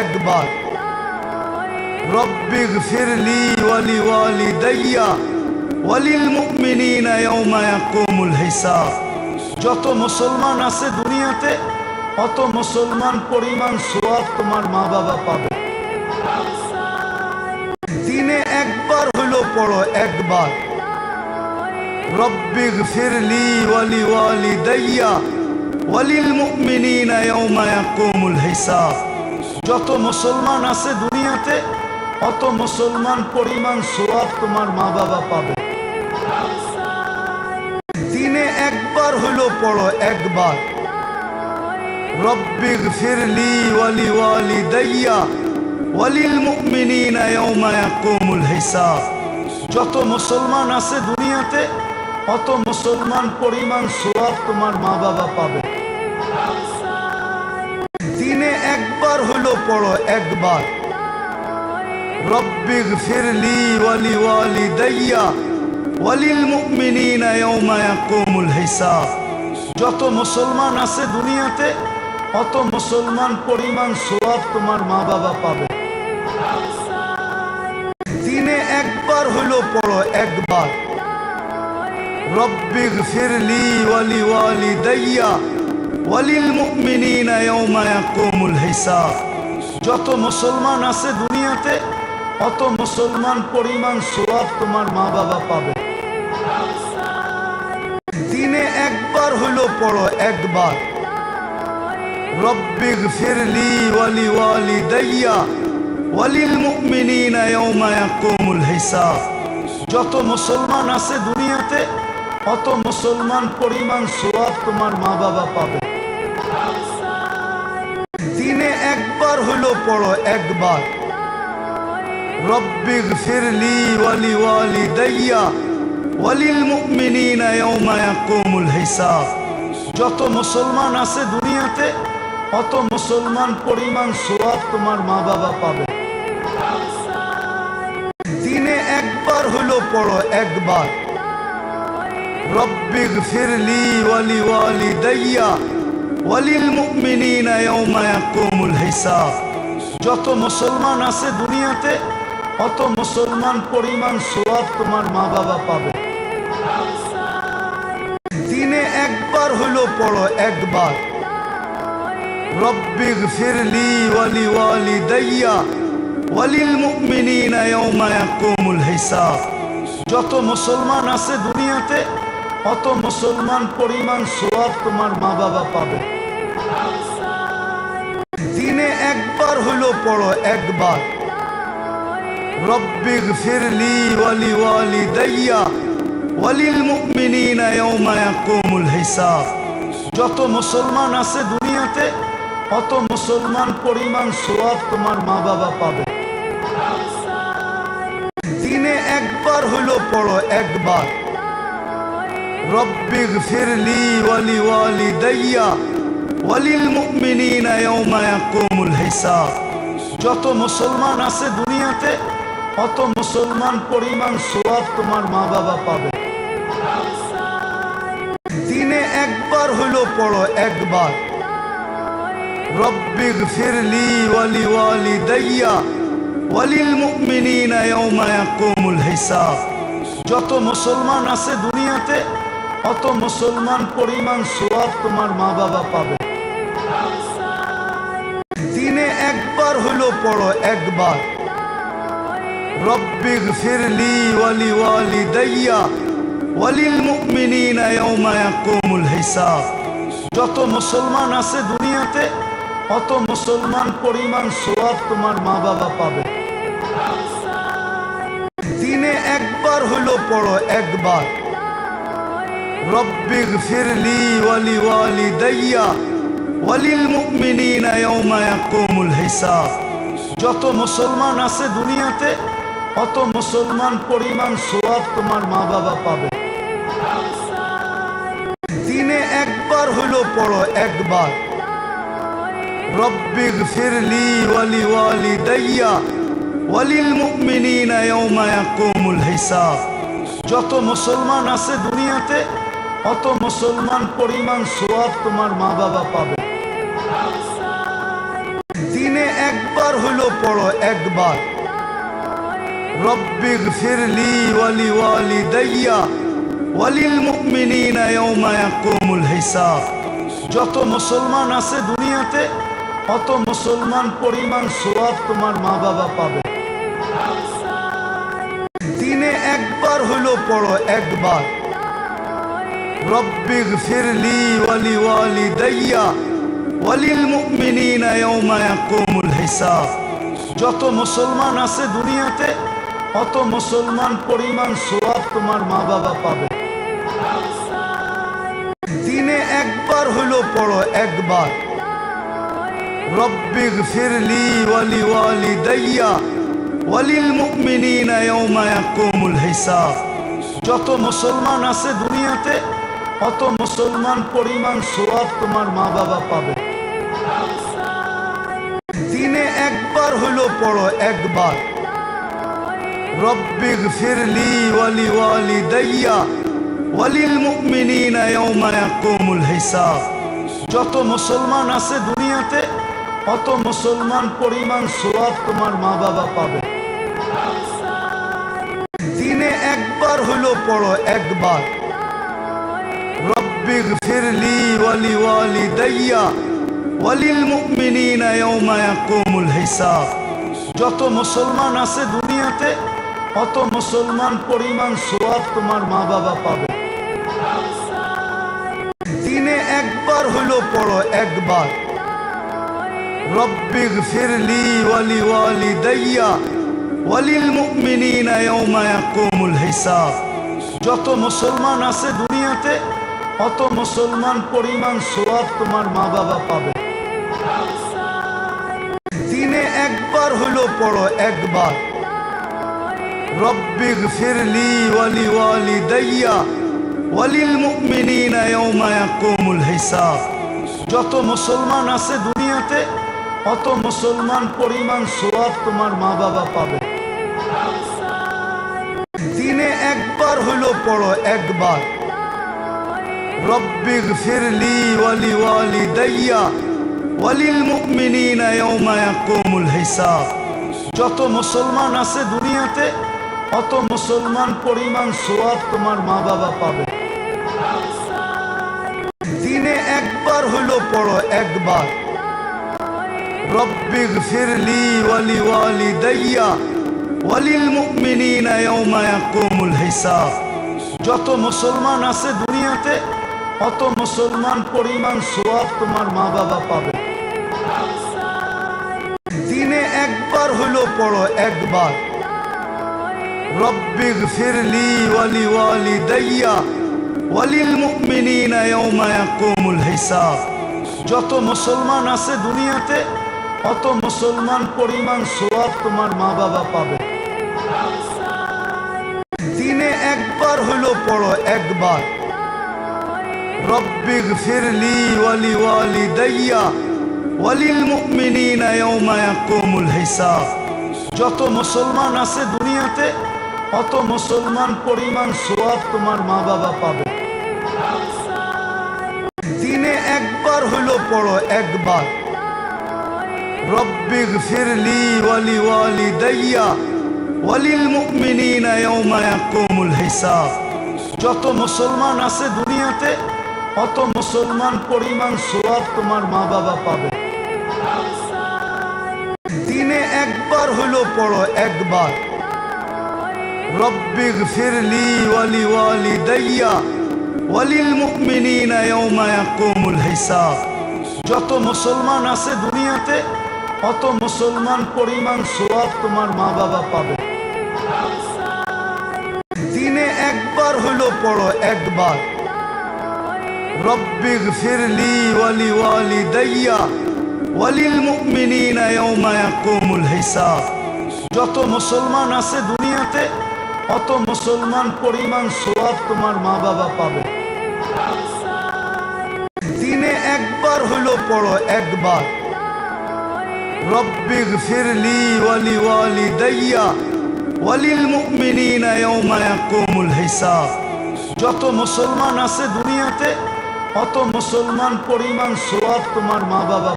একবার। রব্বিগ ফিরলি ওয়ালি ওয়ালি দাইয়া ওয়ালিল মুমিনিনা ইয়াউমা ইয়াকুমুল হিসাব। যত মুসলমান আছে দুনিয়াতে, অত মুসলমান পরিমাণ সোয়াব তোমার মা বাবা পাবে। দিনে একবার হলো পড়ো, একবার। রব্বিগ ফিরলি ওয়ালি ওয়ালি দাইয়া ওয়ালিল মুমিনিনা ইয়াউমা ইয়াকুমুল হিসাব। যত মুসলমান আছে দুনিয়াতে, অত মুসলমান পরিমাণ সোয়াব তোমার মা বাবা পাবে। দিনে একবার হলো পড়ো, একবার। রব্বিগ ফিরলি ওয়ালি ওয়ালি দাইয়া ওয়ালিল মুমিনিনা ইয়াউমা ইয়াকুমুল হিসাব। যত মুসলমান আছে দুনিয়াতে, অত মুসলমান পরিমাণ সোয়াব তোমার মা বাবা পাবে। একবার হলো পড়ো, একবার। রব্বিগ ফিরলি ওয়ালি ওয়ালি দাইয়া ওয়ালিল মুমিনিনা ইয়াউমা ইয়াকুমুল হিসাব। যত মুসলমান আছে দুনিয়াতে, অত মুসলমান পরিমাণ সোয়াব তোমার মা বাবা পাবে। দিনে একবার হলো পড়ো, একবার। রব্বিগ ফিরলি ওয়ালি ওয়ালি দাইয়া যত মুসলমান আছে দুনিয়াতে, অত মুসলমান পরিমাণ সোয়াব তোমার মা বাবা পাবে। দিনে একবার হলো পড়ো, একবার। যত মুসলমান আছে দুনিয়াতে, অত মুসলমান পরিমাণ সোয়াব তোমার মা বাবা পাবে। দিনে একবার হলো পড়ো, একবার। রব্বিগ ফিরলি ওয়ালি ওয়ালি দাইয়া ওয়ালিল মুমিনিনা ইয়াউমা ইয়াকুমুল হিসাব। যত মুসলমান আছে দুনিয়াতে, অত মুসলমান পরিমাণ সোয়াব তোমার মা বাবা পাবে। দিনে একবার হলো পড়ো, একবার। রব্বিগ ফিরলি ওয়ালি ওয়ালি দাইয়া ওয়ালিল মুমিনিনা ইয়াউমা ইয়াকুমুল হিসাব। যত মুসলমান আছে দুনিয়াতে, অত মুসলমান পরিমাণ সোয়াব তোমার মা বাবা পাবে। দিনে একবার হলো পড়ো, একবার। রব্বিগ ফিরলি ওয়ালি ওয়ালি দাইয়া ওয়ালিল মুমিনিনা ইয়াউমা ইয়াকুমুল হিসাব। যত মুসলমান আছে দুনিয়াতে, অত মুসলমান পরিমাণ সোয়াব তোমার মা বাবা পাবে। দিনে একবার হলো পড়ো একবার। রব্বিগ ফিরলি ওয়ালি ওয়ালি দাইয়া, ওয়ালিল মুমিনিনা ইয়াউমা ইয়াকুমুল হিসাব। যত মুসলমান আছে দুনিয়াতে, অত মুসলমান পরিমাণ সোয়াব তোমার মা বাবা পাবে। দিনে একবার হলো পড়ো একবার। রব্বিগ ফিরলি ওয়ালি ওয়ালি দাইয়া ওয়ালিল মুমিনিনা ইয়াউমা ইয়াকুমুল হিসাব। যত মুসলমান আছে দুনিয়াতে, অত মুসলমান পরিমাণ সোয়াব তোমার মা বাবা পাবে। দিনে একবার হলো পড়ো, একবার। রব্বিগ ফিরলি ওয়ালি ওয়ালি দাইয়া ওয়ালিল মুমিনিনা ইয়াউমা ইয়াকুমুল হিসাব। যত মুসলমান আছে দুনিয়াতে, অত মুসলমান পরিমাণ সোয়াব তোমার মা বাবা পাবে। একবার হলো পড়ো একবার। রব্বিগ ফিরলি ওয়ালি ওয়ালি দাইয়া ওয়ালিল মুমিনিনা ইয়াউমা ইয়াকুমুল হিসাব। যত মুসলমান আছে দুনিয়াতে, অত মুসলমান পরিমাণ সোয়াব তোমার মা বাবা পাবে। দিনে একবার হলো পড়ো একবার। রব্বিগ ফিরলি ওয়ালি ওয়ালি দাইয়া যত মুসলমান আছে দুনিয়াতে, অত মুসলমান পরিমাণ সোয়াব তোমার মা বাবা পাবে। দিনে একবার হলো পড়ো, একবার। ফিরলি ওয়ালি ওয়ালি দাইয়া যত মুসলমান আছে দুনিয়াতে, অত মুসলমান পরিমাণ সোয়াব তোমার মা বাবা পাবে। একবার হলো পড়ো একবার। রব্বিগ ফিরলি ওয়ালি ওয়ালি দাইয়া ওয়ালিল মুমিনিনা ইয়াউমা ইয়াকুমুল হিসাব। যত মুসলমান আছে দুনিয়াতে, অত মুসলমান পরিমাণ সোয়াব তোমার মা বাবা পাবে। দিনে একবার হলো পড়ো একবার। রব্বিগ ফিরলি ওয়ালি ওয়ালি দাইয়া ওয়ালিল মুমিনিনা ইয়াউমা ইয়াকুমুল হিসাব। যত মুসলমান আছে দুনিয়াতে, অত মুসলমান পরিমাণ সোয়াব তোমার মা বাবা পাবে। দিনে একবার হলো পড়ো, একবার। রব্বিগ ফিরলি ওয়ালি ওয়ালি দাইয়া ওয়ালিল মুমিনিনা ইয়াউমা ইয়াকুমুল হিসাব। যত মুসলমান আছে দুনিয়াতে, অত মুসলমান পরিমাণ সোয়াব তোমার মা বাবা পাবে। হলো পড়ো একবার। রব্বিগ ফিরলি ওয়ালি ওয়ালি দাইয়া ওয়ালিল মুমিনিনা ইয়াকুমুল হিসাব। যত মুসলমান আছে দুনিয়াতে, অত মুসলমান পরিমাণ সোয়াব তোমার মা বাবা পাবে। দিনে একবার হলো পড়ো একবার। রব্বিগ ফিরলি ওয়ালি ওয়ালি দাইয়া ওয়ালিল মুমিনিনা ইয়াউমা ইয়াকুমুল হিসাব। যত মুসলমান আছে দুনিয়াতে, অত মুসলমান পরিমাণ সোয়াব তোমার মা বাবা পাবে। দিনে একবার হলো পড়ো, একবার। রব্বিগ ফিরলি ওয়ালি ওয়ালি দাইয়া ওয়ালিল মুমিনিনা ইয়াউমা ইয়াকুমুল হিসাব। যত মুসলমান আছে দুনিয়াতে, অত মুসলমান পরিমাণ সোয়াব তোমার মা বাবা পাবে। একবার হলো পড়ো, একবার। রব্বিগ ফিরলি ওয়ালি ওয়ালি দাইয়া ওয়ালিল মুমিনিনা ইয়াউমা ইয়াকুমুল হিসাব। যত মুসলমান আছে দুনিয়াতে, অত মুসলমান পরিমাণ সোয়াব তোমার মা বাবা পাবে। দিনে একবার হলো পড়ো, একবার। রব্বিগ ফিরলি ওয়ালি ওয়ালি দাইয়া যত মুসলমান আছে দুনিয়াতে, অত মুসলমান পরিমাণ সোয়াব তোমার মা বাবা পাবে। দিনে একবার হলো পড়ো, একবার। ফিরলি যত মুসলমান আছে দুনিয়াতে, অত মুসলমান পরিমাণ সোয়াব তোমার মা বাবা পাবে। পড়ো একবার। রব্বিগ ফিরলি ওয়ালি ওয়ালি দাইয়া ওয়ালিল মুমিনিনা ইয়াউমা ইয়াকুমুল হিসাব। যত মুসলমান আছে দুনিয়াতে, অত মুসলমান পরিমাণ সোয়াব তোমার মা বাবা পাবে। দিনে একবার হলো পড়ো একবার। রব্বিগ ফিরলি ওয়ালি ওয়ালি দাইয়া ওয়ালিল মুমিনিনা ইয়াউমা ইয়াকুমুল হিসাব। যত মুসলমান আছে দুনিয়াতে, অত মুসলমান পরিমাণ সোয়াব তোমার মা বাবা পাবে। দিনে একবার হলো পড়ো, একবার। রব্বিগ ফিরলি ওয়ালি ওয়ালি দাইয়া ওয়ালিল মুমিনিনা ইয়াউমা ইয়াকুমুল হিসাব। যত মুসলমান আছে দুনিয়াতে, অত মুসলমান পরিমাণ সোয়াব তোমার মা বাবা পাবে। পড়ো একবার। রব্বিগ ফিরলি ওয়ালি ওয়ালি দাইয়া ওয়ালিল ইয়াকুমুল হিসাব। যত মুসলমান আছে দুনিয়াতে, অত মুসলমান পরিমাণ সোয়াব তোমার মা বাবা পাবে। দিনে একবার হলো পড়ো একবার। রব্বিগ ফিরলি ওয়ালি ওয়ালি দাইয়া ওয়ালিল মুমিনিনা ইয়াউমা ইয়াকুমুল হিসাব। যত মুসলমান আছে দুনিয়াতে, অত মুসলমান পরিমাণ সোয়াব তোমার মা বাবা পাবে। দিনে একবার হলো পড়ো, একবার। রব্বিগ ফিরলি ওয়ালি ওয়ালি দাইয়া ওয়ালিল মুমিনিনা ইয়াউমা ইয়াকুমুল হিসাব। যত মুসলমান আছে দুনিয়াতে, অত মুসলমান পরিমাণ সোয়াব তোমার মা বাবা